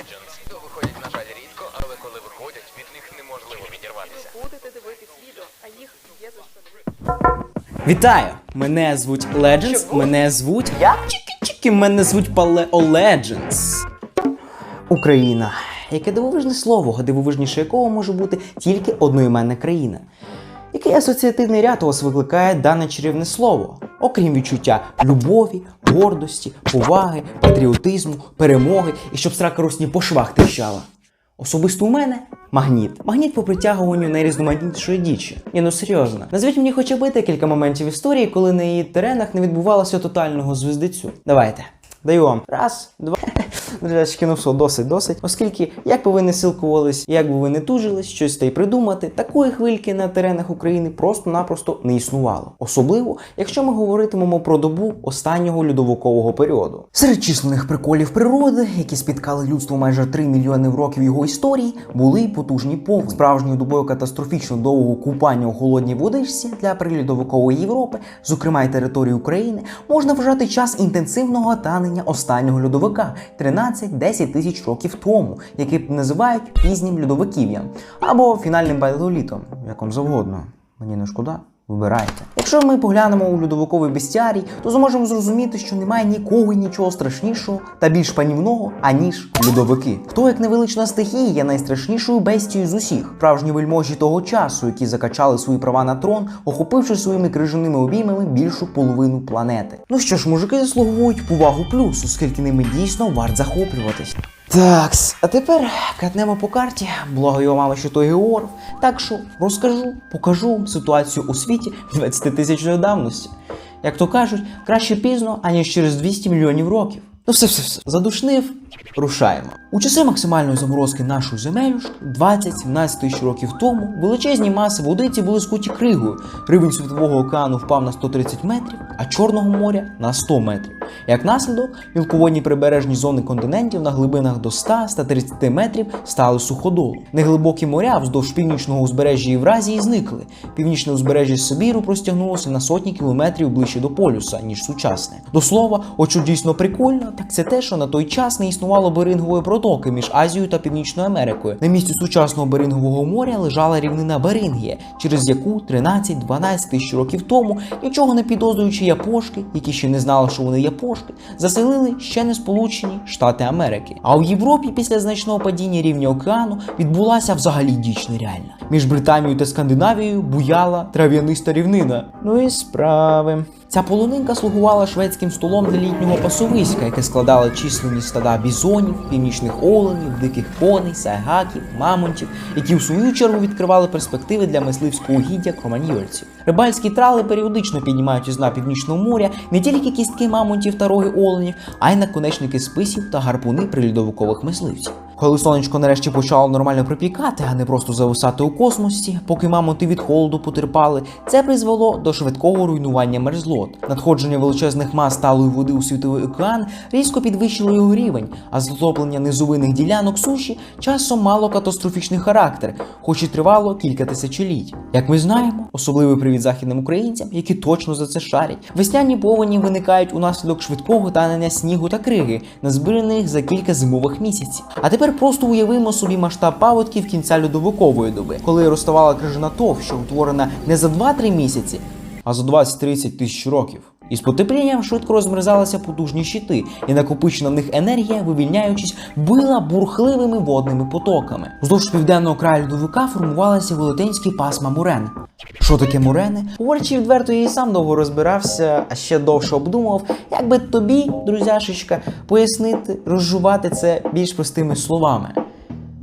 Legends. Виходять, на жаль, рідко, але коли виходять, від них неможливо відірватися. Будете дивитись відео, а їх є за що. Вітаю! Мене звуть Legends, мене звуть. Я? Чики-чики, мене звуть Палео Legends. Україна. Яке дивовижне слово, дивовижніше якого може бути тільки одноіменна країна. Який асоціативний ряд у вас викликає дане чарівне слово, окрім відчуття любові, гордості, поваги, патріотизму, перемоги і щоб срака русні по швах тріщала. Особисто у мене магніт. Магніт по притягуванню найрізноманітнішої дічі. Ні, ну серйозно. Назвіть мені хоча б декілька моментів історії, коли на її теренах не відбувалося тотального звіздецю. Давайте. Даю вам. Раз, два. Друзячки, ну все, досить, досить. Оскільки, як би ви не силкувались, як би ви не тужились, щось та й придумати, такої хвильки на теренах України просто-напросто не існувало. Особливо, якщо ми говоритимемо про добу останнього льодовикового періоду. Серед численних приколів природи, які спіткали людство майже 3 мільйони років його історії, були й потужні повені. Справжньою добою катастрофічно довгого купання у холодній водичці для прильодовикової Європи, зокрема й території України, можна вважати час інтенсивного танення останнього льодовика 13-10 тисяч років тому, який називають пізнім льодовиків'ям або фінальним палеолітом, як вам завгодно. Мені не шкода. Вибирайте. Якщо ми поглянемо у льодовиковий бестіарій, то зможемо зрозуміти, що немає нікого і нічого страшнішого та більш панівного, аніж льодовики. Хто як невелична стихія є найстрашнішою бестією з усіх, справжні вельможі того часу, які закачали свої права на трон, охопивши своїми крижаними обіймами більшу половину планети. Ну що ж, мужики заслуговують повагу плюс, оскільки ними дійсно варт захоплюватись. Такс, а тепер катнемо по карті, благо його мама, що той Георг. Так що розкажу, покажу ситуацію у світі 20 тисячної давності. Як то кажуть, краще пізно, аніж через 200 мільйонів років. Ну все, все, все. Задушнив, рушаємо. У часи максимальної заморозки нашої земелюшки 20-17 тисяч років тому величезні маси водиці були скуті кригою. Рівень Світового океану впав на 130 метрів, а Чорного моря на 100 метрів. Як наслідок, мілководні прибережні зони континентів на глибинах до 100-130 метрів стали суходолом. Неглибокі моря вздовж північного узбережжя Євразії зникли. Північне узбережжя Сибіру простягнулося на сотні кілометрів ближче до полюса, ніж сучасне. До слова, що дійсно прикольно, так це те, що на той час не існувало берингової протоки між Азією та Північною Америкою. На місці сучасного берингового моря лежала рівнина Берингія, через яку 13-12 тисяч років тому, нічого не підозрюючи япошки, які ще не знали, що вони япошки, заселили ще не Сполучені Штати Америки. А у Європі після значного падіння рівня океану відбулася взагалі діч нереальна. Між Британією та Скандинавією буяла трав'яниста рівнина. Ну і справи. Ця полонинка слугувала шведським столом для літнього пасовиська, яке складало численні стада бізонів, північних оленів, диких коней, сайгаків, мамонтів, які в свою чергу відкривали перспективи для мисливського гіддя кроманьольців. Рибальські трали періодично піднімають із дна північного моря не тільки кістки мамонтів та роги оленів, а й наконечники списів та гарпуни прилідовикових мисливців. Коли сонечко нарешті почало нормально припікати, а не просто зависати у космосі, поки мамонти від холоду потерпали, це призвело до швидкого руйнування мерзлот. Надходження величезних мас сталої води у світовий океан різко підвищило його рівень, а затоплення низовинних ділянок суші часом мало катастрофічний характер, хоч і тривало кілька тисячоліть. Як ми знаємо, особливий привіт західним українцям, які точно за це шарять. Весняні повені виникають унаслідок швидкого танення снігу та криги, назбираних за кілька зимових місяців. А тепер просто уявимо собі масштаб паводків кінця льодовикової доби, коли розставала крижана тов, що утворена не за 2-3 місяці, а за 20-30 тисяч років. І з потеплінням швидко розмерзалися потужні щити, і накопичена в них енергія, вивільняючись, била бурхливими водними потоками. Вздовж південного краю льодовика формувалися велетенські пасма мурен. Що таке мурени? Говорячи відверто, я і сам довго розбирався, а ще довше обдумував, як би тобі, друзяшечка, пояснити, розжувати це більш простими словами.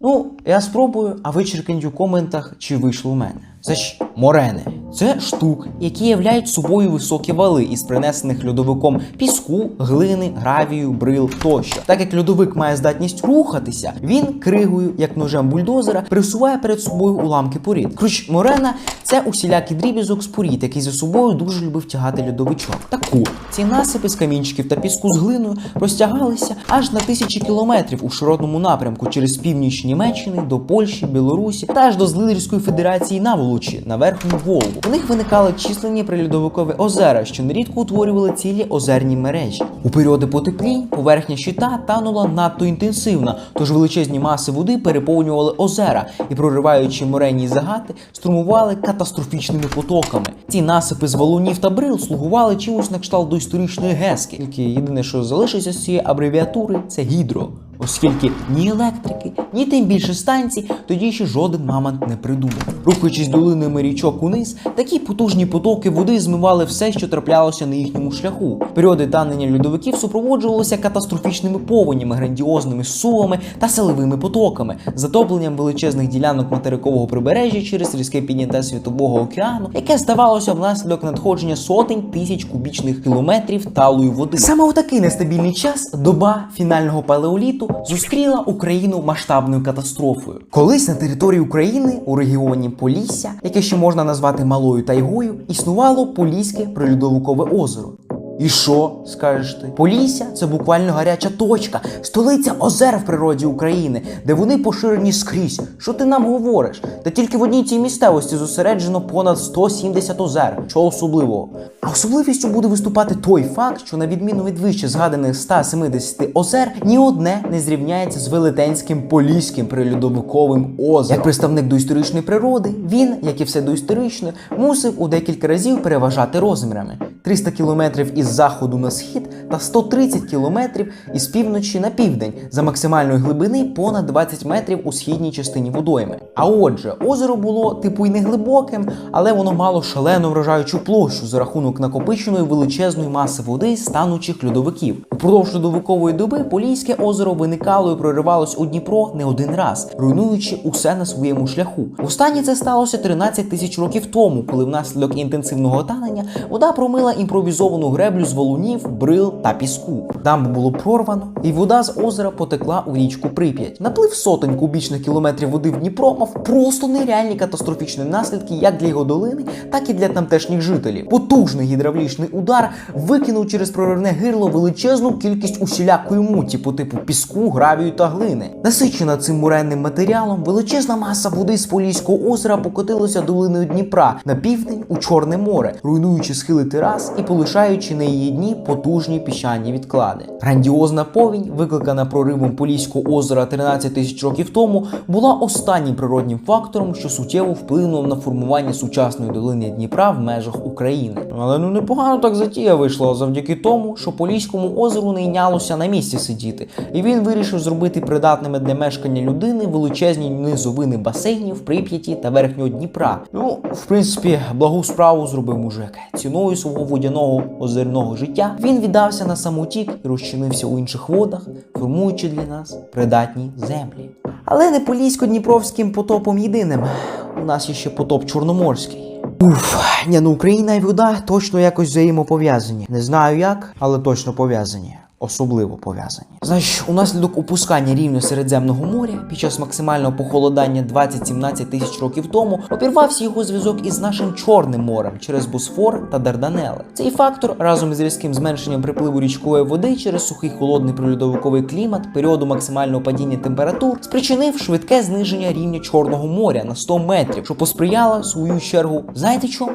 Ну, я спробую, а ви у коментах, чи вийшло у мене. Це ж морени. Це штуки, які являють собою високі вали із принесених льодовиком піску, глини, гравію, брил тощо. Так як льодовик має здатність рухатися, він кригою, як ножем бульдозера, присуває перед собою уламки порід. Ключ морена це усілякий дрібізок з порід, який за собою дуже любив тягати льодовичок. Так от, ці насипи з камінчиків та піску з глиною розтягалися аж на тисячі кілометрів у широтному напрямку через північ Німеччини до Польщі, Білорусі та аж до Злидерської федерації наволочі на верхню Волгу. У них виникали численні прильодовикові озера, що нерідко утворювали цілі озерні мережі. У періоди потеплінь поверхня щита танула надто інтенсивно, тож величезні маси води переповнювали озера і, прориваючи моренні загати, струмували катастрофічними потоками. Ці насипи з валунів та брил слугували чимось на кшталт доісторичної гески. Тільки єдине, що залишиться з цієї абревіатури, це гідро. Оскільки ні електрики, ні тим більше станцій тоді ще жоден мамонт не придумав. Рухаючись долинами річок униз, такі потужні потоки води змивали все, що траплялося на їхньому шляху. Періоди танення льодовиків супроводжувалися катастрофічними повенями, грандіозними сувами та селевими потоками, затопленням величезних ділянок материкового прибережжя через різке підняття світового океану, яке ставалося внаслідок надходження сотень тисяч кубічних кілометрів талої води. Саме у такий нестабільний час доба фінального палеоліту зустріла Україну масштабною катастрофою. Колись на території України у регіоні Полісся, яке ще можна назвати малою тайгою, існувало Поліське прилюдовикове озеро. І що, скажеш ти? Полісся це буквально гаряча точка, столиця озер в природі України, де вони поширені скрізь. Що ти нам говориш? Та тільки в одній цій місцевості зосереджено понад 170 озер. Чого особливого? А особливістю буде виступати той факт, що на відміну від вище згаданих 170 озер, ні одне не зрівняється з велетенським поліським прилюдовиковим озером. Як представник доісторичної природи, він, як і все доісторичне, мусив у декілька разів переважати розмірами: 300 кілометрів із заходу на схід та 130 кілометрів із півночі на південь за максимальної глибини понад 20 метрів у східній частині водойми. А отже, озеро було типу й не глибоким, але воно мало шалено вражаючу площу за рахунок накопиченої величезної маси води станучих льодовиків. Упродовж льодовикової доби Поліське озеро виникало і проривалось у Дніпро не один раз, руйнуючи усе на своєму шляху. Останнє це сталося 13 тисяч років тому, коли внаслідок інтенсивного танення вода промила імпровізовану греблю з валунів, брил та піску. Дамбу було прорвано, і вода з озера потекла у річку Прип'ять. Наплив сотень кубічних кілометрів води в Дніпро мав просто нереальні катастрофічні наслідки як для його долини, так і для тамтешніх жителів. Потужний гідравлічний удар викинув через проривне гирло величезну кількість усілякої муті по типу піску, гравію та глини. Насичена цим муренним матеріалом, величезна маса води з Поліського озера покотилася долиною Дніпра на південь у Чорне море, руйнуючи схили терас і полишаючи її дні потужні піщані відклади. Грандіозна повінь, викликана проривом Поліського озера 13 тисяч років тому, була останнім природнім фактором, що суттєво вплинув на формування сучасної долини Дніпра в межах України. Але ну непогано так затія вийшла завдяки тому, що Поліському озеру не йнялося на місці сидіти, і він вирішив зробити придатними для мешкання людини величезні низовини басейнів Прип'яті та Верхнього Дніпра. Ну, в принципі, благу справу зробив мужик. Ціною свого водяного озерного життя він віддався на самотік і розчинився у інших водах, формуючи для нас придатні землі. Але не полісько-дніпровським потопом єдиним. У нас є ще потоп чорноморський. Уф, ні, ну Україна і вода точно якось взаємопов'язані. Не знаю як, але точно пов'язані. Особливо пов'язані. Значить, унаслідок опускання рівня Середземного моря під час максимального похолодання 20-17 тисяч років тому обірвався його зв'язок із нашим Чорним морем через Босфор та Дарданели. Цей фактор разом із різким зменшенням припливу річкової води через сухий холодний прильодовиковий клімат періоду максимального падіння температур спричинив швидке зниження рівня Чорного моря на 100 метрів, що посприяло свою чергу. Знаєте чому?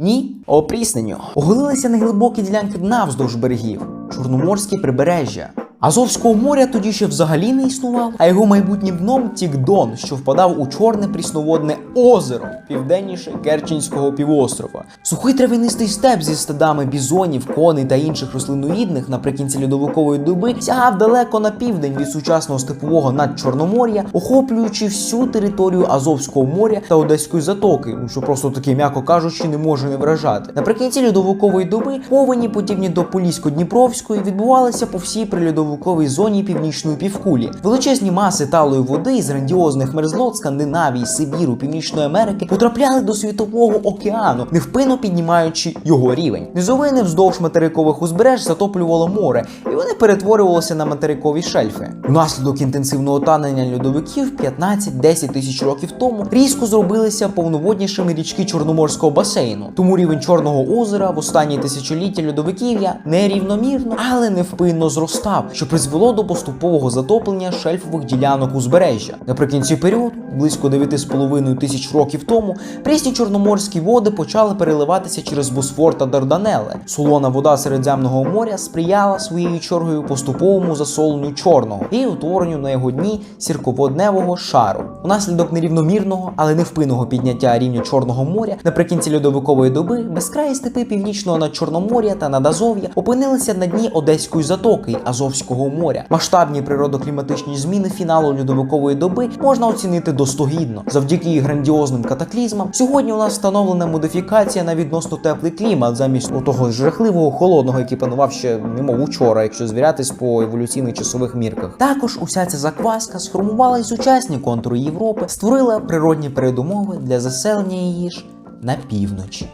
Ні, опрісненню. Оголилися неглибокі ділянки дна вздовж берегів, Чорноморське прибережжя. Азовського моря тоді ще взагалі не існувало, а його майбутнім дном тік Дон, що впадав у чорне прісноводне озеро південніше Керченського півострова. Сухий травянистий степ зі стадами бізонів, коней та інших рослиноїдних наприкінці льодовикової доби сягав далеко на південь від сучасного степового надчорномор'я, охоплюючи всю територію Азовського моря та Одеської затоки, ну, що просто таки, м'яко кажучи, не може не вражати. Наприкінці льодовикової доби повені, подібні до Полісько-Дніпровської, відбувалися по всій прильодовиковій зоні північної півкулі. Величезні маси талої води з грандіозних мерзлот Скандинавії, Сибіру, Північної Америки потрапляли до світового океану, невпинно піднімаючи його рівень. Низовини вздовж материкових узбереж затоплювало море, і вони перетворювалися на материкові шельфи. Внаслідок інтенсивного танення льодовиків 15-10 тисяч років тому різко зробилися повноводнішими річки Чорноморського басейну. Тому рівень Чорного озера в останні тисячоліття льодовиків'я нерівномірно, але невпинно зростав, що призвело до поступового затоплення шельфових ділянок узбережжя. Наприкінці періоду близько 9,5 тисяч років тому, прісні чорноморські води почали переливатися через Босфор та Дарданели. Солона вода Середземного моря сприяла своєю чергою поступовому засоленню чорного і утворенню на його дні сірководневого шару. Унаслідок нерівномірного, але невпинного підняття рівня Чорного моря наприкінці льодовикової доби безкраї степи північного над Чорномор'я та Надазов'я опинилися на дні Одеської затоки Азовського моря. Масштабні природокліматичні зміни фіналу льодовикової доби можна оцінити достогідно. Завдяки грандіозним катаклізмам сьогодні у нас встановлена модифікація на відносно теплий клімат замість того жахливого холодного, який панував ще немов учора, якщо звірятись по еволюційних часових мірках. Також уся ця закваска сформувала й сучасні контури Європи, створила природні передумови для заселення її ж на півночі.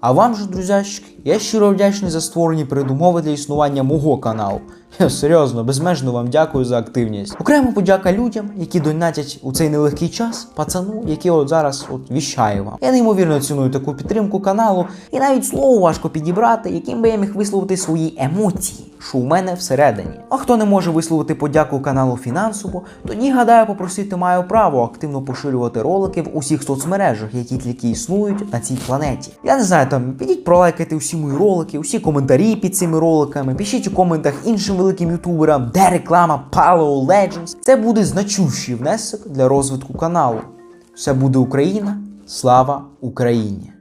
А вам же, друзяшки, я щиро вдячний за створені передумови для існування мого каналу. Я серйозно, безмежно вам дякую за активність. Окремо подяка людям, які донатять у цей нелегкий час, пацану, який от зараз от віщаю вам. Я неймовірно ціную таку підтримку каналу, і навіть слово важко підібрати, яким би я міг висловити свої емоції, що у мене всередині. А хто не може висловити подяку каналу фінансово, тоді гадаю, попросити маю право активно поширювати ролики в усіх соцмережах, які тільки існують на цій планеті. Я не знаю, там підіть пролайкайте усі мої ролики, усі коментарі під цими роликами, пишіть у коментах іншим великим ютуберам, де реклама Palo Legends. Це буде значущий внесок для розвитку каналу. Все буде Україна, слава Україні!